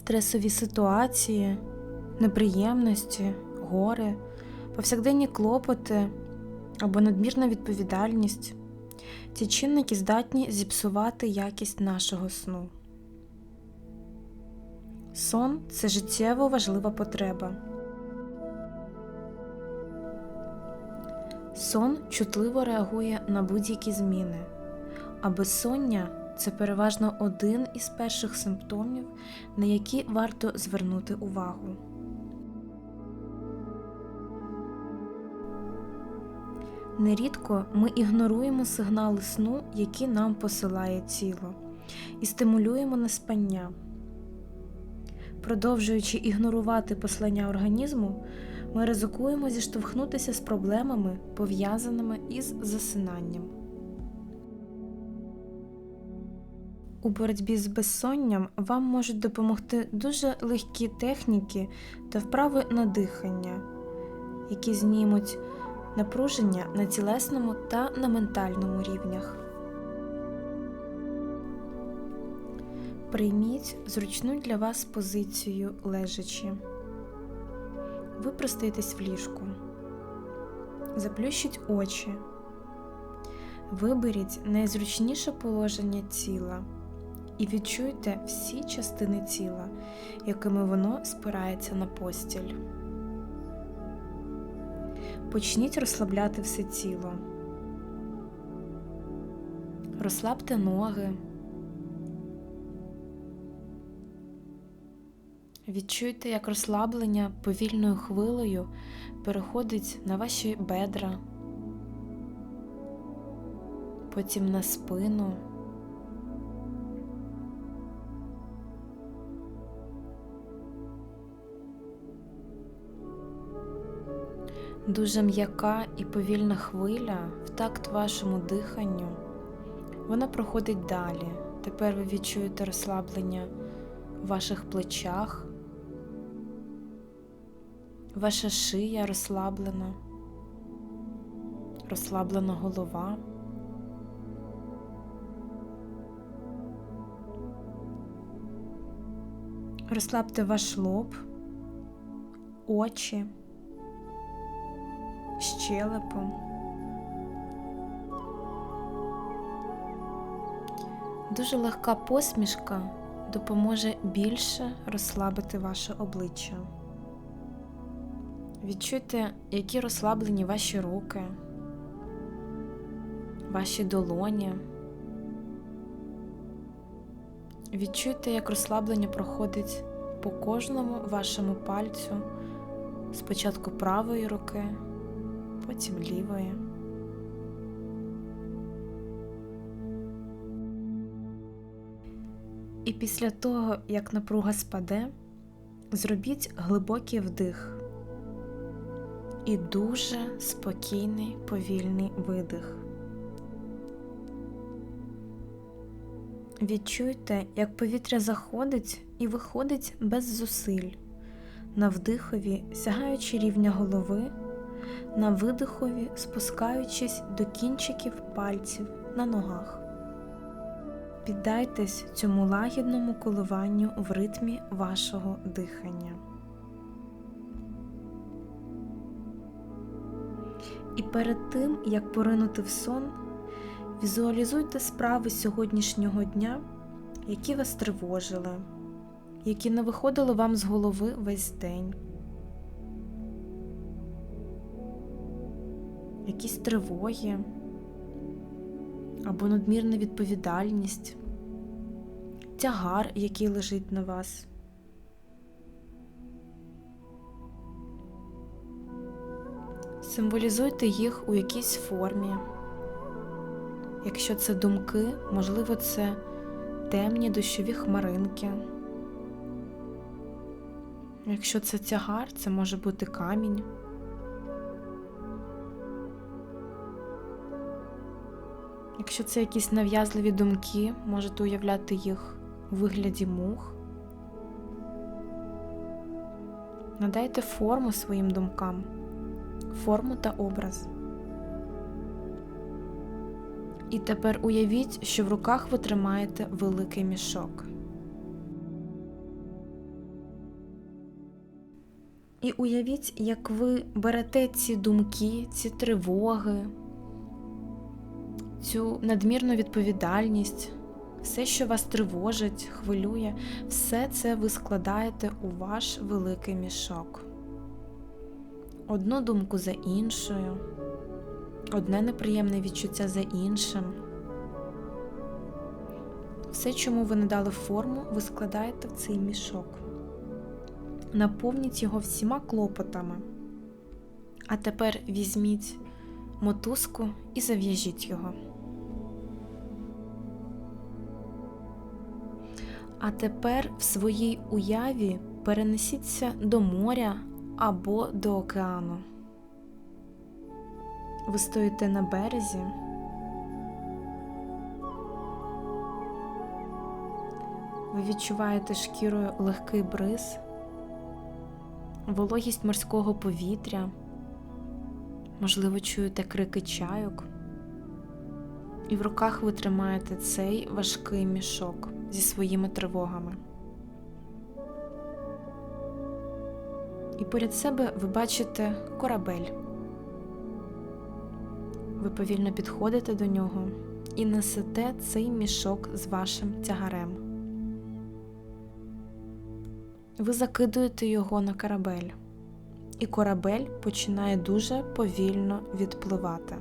стресові ситуації, неприємності, горе, повсякденні клопоти або надмірна відповідальність. Ці чинники здатні зіпсувати якість нашого сну. Сон це життєво важлива потреба. Сон чутливо реагує на будь-які зміни, а безсоння це переважно один із перших симптомів, на які варто звернути увагу. Нерідко ми ігноруємо сигнали сну, які нам посилає тіло, і стимулюємо на спання. Продовжуючи ігнорувати послання організму, ми ризикуємо зіштовхнутися з проблемами, пов'язаними із засинанням. У боротьбі з безсонням вам можуть допомогти дуже легкі техніки та вправи на дихання, які знімуть напруження на тілесному та на ментальному рівнях. Прийміть зручну для вас позицію лежачи. Випростайтесь в ліжку. Заплющіть очі. Виберіть найзручніше положення тіла і відчуйте всі частини тіла, якими воно спирається на постіль. Почніть розслабляти все тіло. Розслабте ноги. Відчуйте, як розслаблення повільною хвилею переходить на ваші бедра, потім на спину. Дуже м'яка і повільна хвиля в такт вашому диханню. Вона проходить далі. Тепер ви відчуєте розслаблення в ваших плечах, ваша шия розслаблена, розслаблена голова. Розслабте ваш лоб, очі щелепу. Дуже легка посмішка допоможе більше розслабити ваше обличчя. Відчуйте, які розслаблені ваші руки, ваші долоні. Відчуйте, як розслаблення проходить по кожному вашому пальцю спочатку правої руки потім лівої. І після того, як напруга спаде, зробіть глибокий вдих і дуже спокійний повільний видих. Відчуйте, як повітря заходить і виходить без зусиль, на вдихові сягаючи рівня голови на видихові спускаючись до кінчиків пальців на ногах. Піддайтесь цьому лагідному коливанню в ритмі вашого дихання. І перед тим, як поринути в сон, візуалізуйте справи сьогоднішнього дня, які вас тривожили, які не виходили вам з голови весь день. Якісь тривоги або надмірна відповідальність, тягар, який лежить на вас. Символізуйте їх у якійсь формі. Якщо це думки, можливо, це темні дощові хмаринки. Якщо це тягар, це може бути камінь. Якщо це якісь нав'язливі думки, можете уявляти їх у вигляді мух. Надайте форму своїм думкам, форму та образ. І тепер уявіть, що в руках ви тримаєте великий мішок. І уявіть, як ви берете ці думки, ці тривоги, цю надмірну відповідальність, все, що вас тривожить, хвилює, все це ви складаєте у ваш великий мішок. Одну думку за іншою, одне неприємне відчуття за іншим. Все, чому ви не дали форму, ви складаєте в цей мішок. Наповніть його всіма клопотами. А тепер візьміть мотузку і зав'яжіть його. А тепер в своїй уяві перенесіться до моря або до океану. Ви стоїте на березі. Ви відчуваєте шкірою легкий бриз, вологість морського повітря, можливо, чуєте крики чайок, і в руках ви тримаєте цей важкий мішок зі своїми тривогами. І поряд себе ви бачите корабель. Ви повільно підходите до нього і несете цей мішок з вашим тягарем. Ви закидуєте його на корабель, і корабель починає дуже повільно відпливати.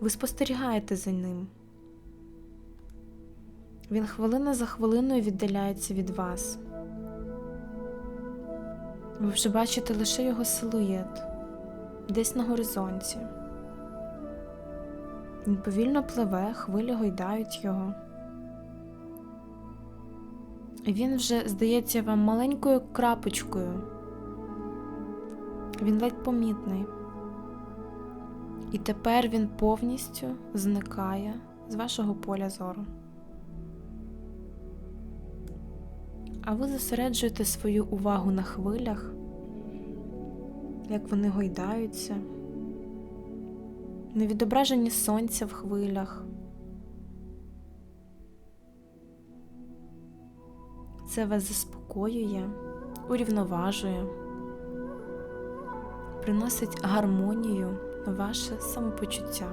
Ви спостерігаєте за ним. Він хвилина за хвилиною віддаляється від вас. Ви вже бачите лише його силует десь на горизонті. Він повільно пливе, хвилі гойдають його. Він вже здається вам маленькою крапочкою. Він ледь помітний. І тепер він повністю зникає з вашого поля зору. А ви зосереджуєте свою увагу на хвилях, як вони гойдаються, на відображенні сонця в хвилях. Це вас заспокоює, урівноважує, приносить гармонію ваше самопочуття.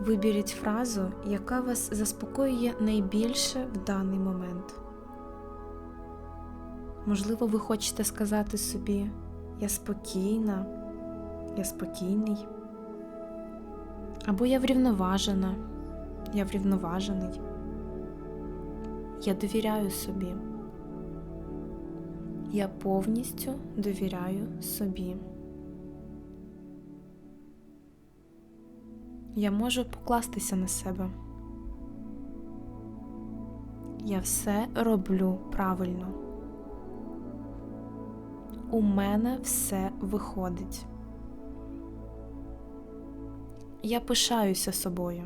Виберіть фразу, яка вас заспокоює найбільше в даний момент. Можливо, ви хочете сказати собі Я спокійна, я спокійний, або я врівноважена, я врівноважений. Я довіряю собі. Я повністю довіряю собі. Я можу покластися на себе. Я все роблю правильно. У мене все виходить. Я пишаюся собою.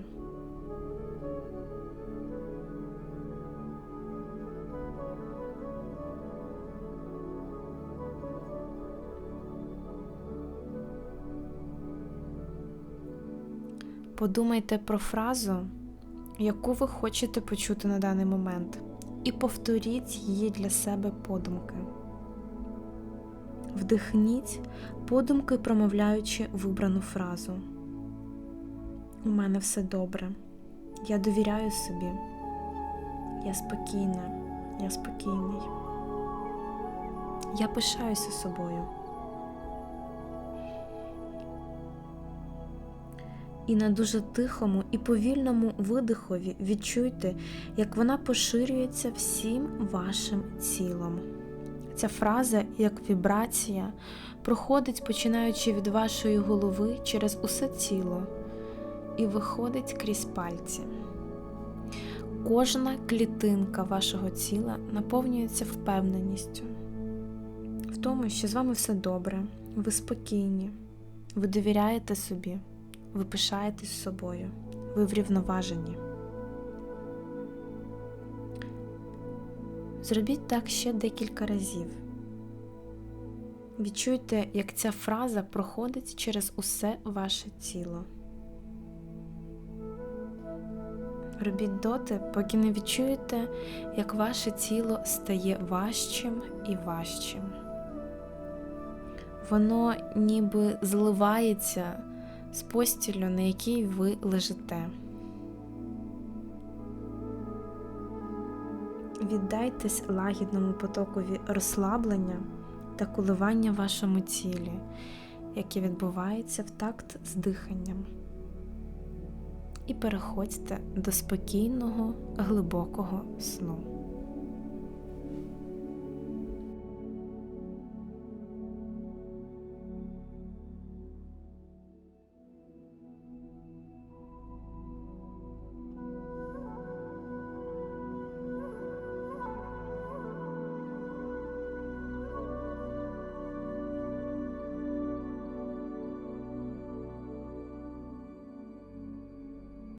Подумайте про фразу, яку ви хочете почути на даний момент, і повторіть її для себе подумки. Вдихніть, подумки промовляючи вибрану фразу. У мене все добре. Я довіряю собі. Я спокійна, я спокійний. Я пишаюся собою. І на дуже тихому і повільному видихові відчуйте, як вона поширюється всім вашим тілом. Ця фраза, як вібрація, проходить, починаючи від вашої голови через усе тіло і виходить крізь пальці. Кожна клітинка вашого тіла наповнюється впевненістю в тому, що з вами все добре, ви спокійні, ви довіряєте собі ви пишаєтесь собою, ви врівноважені. Зробіть так ще декілька разів. Відчуйте, як ця фраза проходить через усе ваше тіло. Робіть доти, поки не відчуєте, як ваше тіло стає важчим і важчим. Воно ніби зливається з постілю, на якій ви лежите. Віддайтесь лагідному потокові розслаблення та коливання вашому тілі, яке відбувається в такт з диханням. І переходьте до спокійного, глибокого сну.